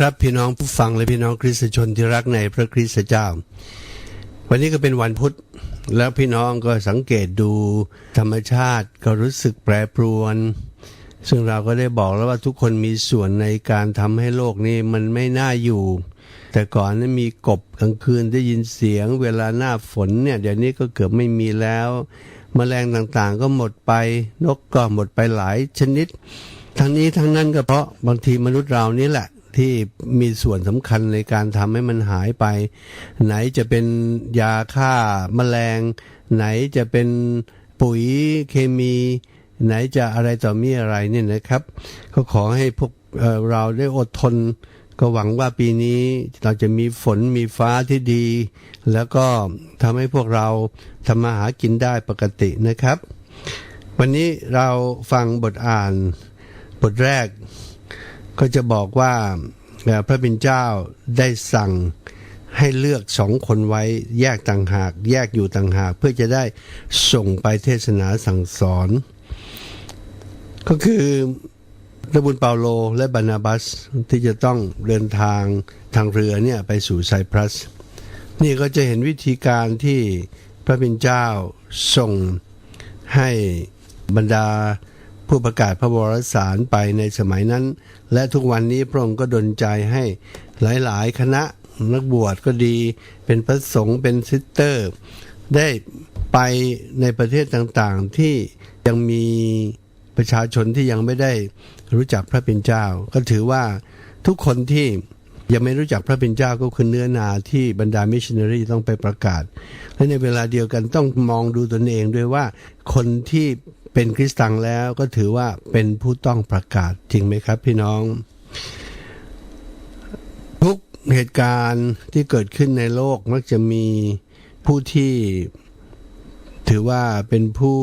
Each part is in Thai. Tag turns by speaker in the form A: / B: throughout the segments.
A: ครับพี่น้องผู้ฟังและพี่น้องคริสตชนที่รักในพระคริสตเจ้า วันนี้ก็เป็นวันพุธ แล้วพี่น้องก็สังเกตดูธรรมชาติก็รู้สึกแปรปรวน ซึ่งเราก็ได้บอกแล้วว่าทุกคนมีส่วนในการทำให้โลกนี้มันไม่น่าอยู่ แต่ก่อนนั้นมีกบกลางคืนได้ยินเสียง เวลาหน้าฝนเนี่ยเดี๋ยวนี้ก็เกือบไม่มีแล้วแมลงต่างๆก็หมดไปนกก็หมดไปหลายชนิด ทั้งนี้ทั้งนั้นก็เพราะบางทีมนุษย์เรานี่แหละ ที่มีส่วนสำคัญในการทำให้มันหายไป ไหนจะเป็นยาฆ่าแมลง ไหนจะเป็นปุ๋ยเคมี ไหนจะอะไรต่อมีอะไรเนี่ยนะครับ ก็ขอให้พวกเเราได้อดทน ก็หวังว่าปีนี้เราจะมีฝนมีฟ้าที่ดี แล้วก็ทำให้พวกเราทำมาหากินได้ปกตินะครับ วันนี้เราฟังบทอ่านบทแรก ก็จะบอกว่าพระบิดเจ้าได้สั่งให้เลือกสองคนไว้แยกต่างหาก แยกอยู่ต่างหาก เพื่อจะได้ส่งไปเทศนาสั่งสอน ก็คือระบุญเปาโลและบานาบัสที่จะต้องเดินทางทางเรือเนี่ยไปสู่ไซปรัส นี่ก็จะเห็นวิธีการที่พระบิดเจ้าส่งให้บรรดา ผู้ประกาศพระวรสารไปในสมัยนั้น และทุกวันนี้พระองค์ก็ดลใจให้หลายๆ คณะนักบวชก็ดี เป็นพระสงฆ์เป็นซิสเตอร์ ได้ไปในประเทศต่างๆที่ยังมีประชาชนที่ยังไม่ได้รู้จักพระเป็นเจ้า ก็ถือว่าทุกคนที่ยังไม่รู้จักพระเป็นเจ้าก็คือเนื้อนาที่บรรดามิชชันนารีต้องไปประกาศ และในเวลาเดียวกันต้องมองดูตนเองด้วยว่าคนที่ เป็นคริสตังแล้วก็ถือว่าเป็นผู้ต้องประกาศจริงไหมครับพี่น้อง ทุกเหตุการณ์ที่เกิดขึ้นในโลกมักจะมีผู้ที่ถือว่าเป็นผู้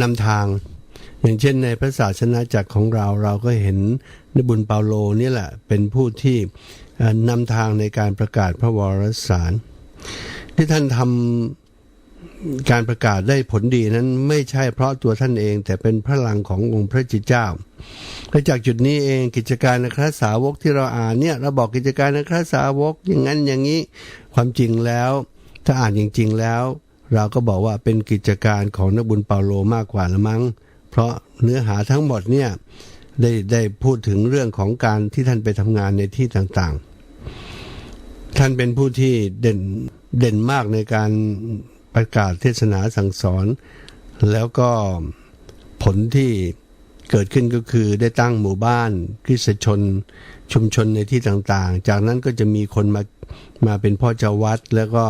A: นำทาง อย่างเช่นในพระศาสนาจักรของเราเราก็เห็นนบุญเปาโลนี่แหละ เป็นผู้ที่นำทางในการประกาศพระวรสาร ที่ท่านทำ การประกาศได้ผลดีนั้นไม่ใช่เพราะตัวท่านเอง แต่เป็นพลังขององค์พระจิตเจ้าและจากจุดนี้เองกิจการนักสาวกที่เราอ่านเนี่ยเราบอกกิจการนักสาวกอย่างนั้นอย่างนี้ ความจริงแล้ว ถ้าอ่านจริง ๆ แล้ว เราก็บอกว่าเป็นกิจการของนักบุญเปาโลมากกว่าละมั้ง เพราะเนื้อหาทั้งหมดเนี่ยได้ได้พูดถึงเรื่องของการที่ท่านไปทำงานในที่ต่างๆ ท่านเป็นผู้ที่เด่นเด่นมากในการ ประกาศเทศนาสั่งสอน แล้วก็ผลที่เกิดขึ้นก็คือได้ตั้งหมู่บ้านคริสชนชุมชนในที่ต่างๆ จากนั้นก็จะมีคนมามาเป็นพ่อเจ้าวัด แล้วก็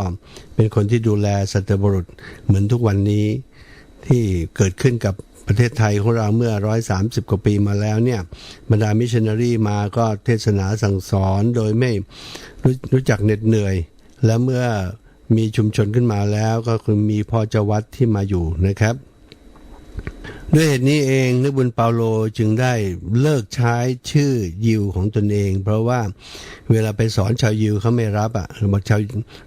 A: เป็นคนที่ดูแลสัตบุรุษเหมือนทุกวันนี้ ที่เกิดขึ้นกับประเทศไทยของเราเมื่อ 130 กว่าปีมาแล้วเนี่ยบรรดามิชชันนารีมาก็เทศนาสั่งสอนโดยไม่รู้รู้จักเหน็ดเหนื่อย และเมื่อ มีชุมชนขึ้นมาแล้วก็คือมีพ่อเจ้าวัดที่มาอยู่นะครับ ด้วยเหตุนี้เองนึกบุญเปาโลจึงได้เลิกใช้ชื่อยิวของตนเอง เพราะว่าเวลาไปสอนชาวยิวเขาไม่รับอะบอกชาว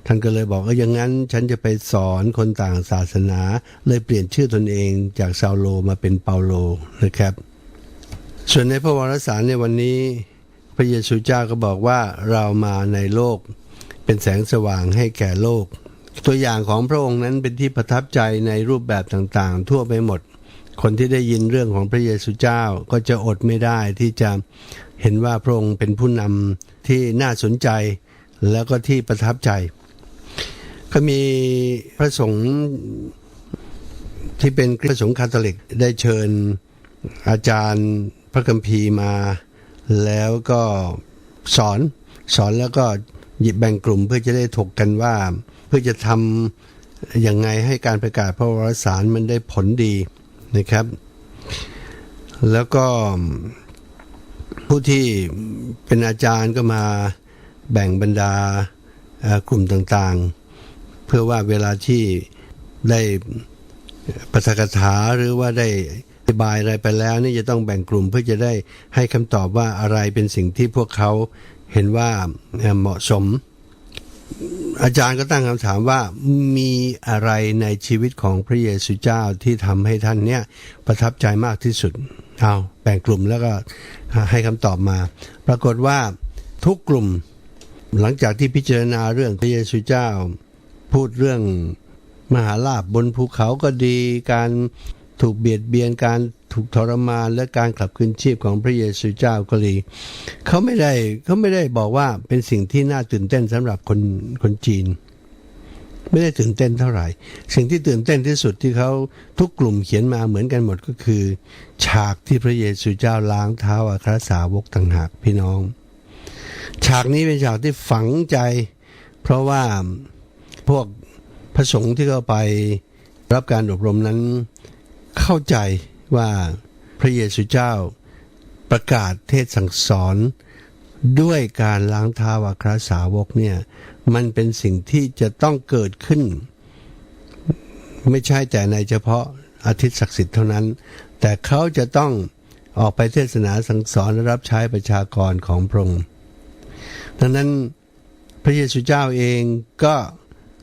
A: ท่านก็เลยบอกว่าอย่างนั้นฉันจะไปสอนคนต่างศาสนา เลยเปลี่ยนชื่อตนเองจากซาโลมาเป็นเปาโลนะครับ ส่วนในพระวรสารในวันนี้พระเยซูเจ้าก็บอกว่าเรามาในโลก เป็นแสงสว่างให้แก่โลก ตัวอย่างของพระองค์นั้นเป็นที่ประทับใจในรูปแบบต่างๆ ทั่วไปหมด คนที่ได้ยินเรื่องของพระเยซูเจ้าก็จะอดไม่ได้ที่จะเห็นว่าพระองค์เป็นผู้นำที่น่าสนใจ แล้วก็ที่ประทับใจ ก็มีพระสงฆ์ที่เป็นพระสงฆ์คาทอลิกได้เชิญอาจารย์พระคัมภีร์มา แล้วก็สอนสอนแล้วก็ หยิบแบ่งกลุ่มเพื่อจะได้ถกกันว่า เพื่อจะทำยังไงให้การประกาศพระวรสารมันได้ผลดีนะครับ แล้วก็ผู้ที่เป็นอาจารย์ก็มาแบ่งบรรดากลุ่มต่างๆ เพื่อว่าเวลาที่ได้ปฐกถาหรือว่าได้ ธิบายอะไรไปแล้วนี่จะต้องแบ่งกลุ่มเพื่อจะได้ให้คำตอบว่าอะไรเป็นสิ่งที่พวกเขาเห็นว่าเอ่อเหมาะสม อาจารย์ก็ตั้งคำถามว่ามีอะไรในชีวิตของพระเยซูเจ้าที่ทำให้ท่านเนี่ยประทับใจมากที่สุดเอาแบ่งกลุ่มแล้วก็ให้คำตอบมา ปรากฏว่าทุกกลุ่มหลังจากที่พิจารณาเรื่องพระเยซูเจ้า พูดเรื่องมหาลาบบนภูเขาก็ดี การ ถูกเบียดเบียนการถูกทรมานและการกลับคืนชีพของพระเยซูเจ้าก็ดีเขาไม่ได้เขาไม่ได้บอกว่าเป็นสิ่งที่น่าตื่นเต้นสำหรับคนคนจีน ไม่ได้ตื่นเต้นเท่าไหร่ สิ่งที่ตื่นเต้นที่สุดที่เขาทุกกลุ่มเขียนมาเหมือนกันหมดก็คือ ฉากที่พระเยซูเจ้าล้างเท้าอัครสาวกต่างหากพี่น้อง ฉากนี้เป็นฉากที่ฝังใจ เพราะว่าพวกพระสงฆ์ที่เข้าไปรับการอบรมนั้น เข้าใจว่าพระเยซูเจ้าประกาศเทศสั่งสอน ด้วยการล้างเท้าอัครสาวกเนี่ยมันเป็นสิ่งที่จะต้องเกิดขึ้น ไม่ใช่แต่ในเฉพาะอาทิตย์ศักดิ์สิทธิ์เท่านั้น แต่เขาจะต้องออกไปเทศนาสั่งสอนรับใช้ประชากรของพระองค์ดังนั้นพระเยซูเจ้าเองก็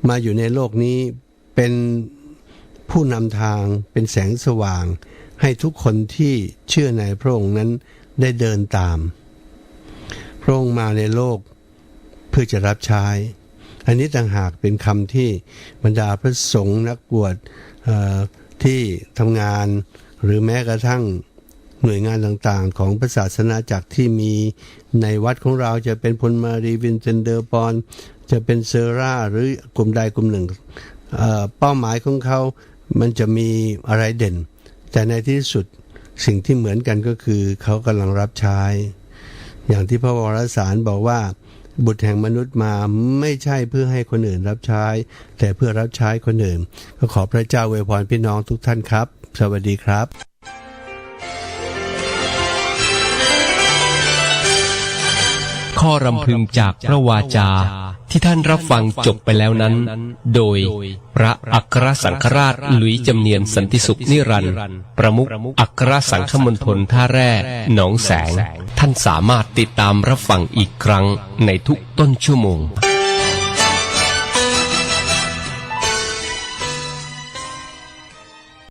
A: มาอยู่ในโลกนี้เป็น ผู้นำทางเป็นแสงสว่าง ให้ทุกคนที่เชื่อในพระองค์นั้นได้เดินตาม พระองค์มาในโลกเพื่อจะรับใช้ อันนี้ต่างหากเป็นคำที่บรรดาพระสงฆ์นักบวชที่ทำงานหรือแม้กระทั่งหน่วยงานต่างๆ ของพระศาสนาจักรที่มีในวัดของเราจะเป็นพลมารีวินเซนเดอร์ปอน จะเป็นเซอร่าหรือกลุ่มใดกลุ่มหนึ่งเป้าหมายของเขา มันจะมีอะไรเด่น แต่ในที่สุดสิ่งที่เหมือนกันก็คือเขากำลังรับใช้ อย่างที่พระวรสารบอกว่า บุตรแห่งมนุษย์มาไม่ใช่เพื่อให้คนอื่นรับใช้ แต่เพื่อรับใช้คนอื่น ก็ขอพระเจ้าอวยพรพี่น้องทุกท่านครับ สวัสดีครับ
B: ข้อรำพึงจากพระวาจา ที่ท่านรับฟังจบไปแล้วนั้น โดยพระอัครสังฆราชหลุยจำเนียนสันติสุขนิรันดร์ประมุขอัครสังฆมณฑลท่าแร่หนองแสง ท่านสามารถติดตามรับฟังอีกครั้งในทุกต้นชั่วโมง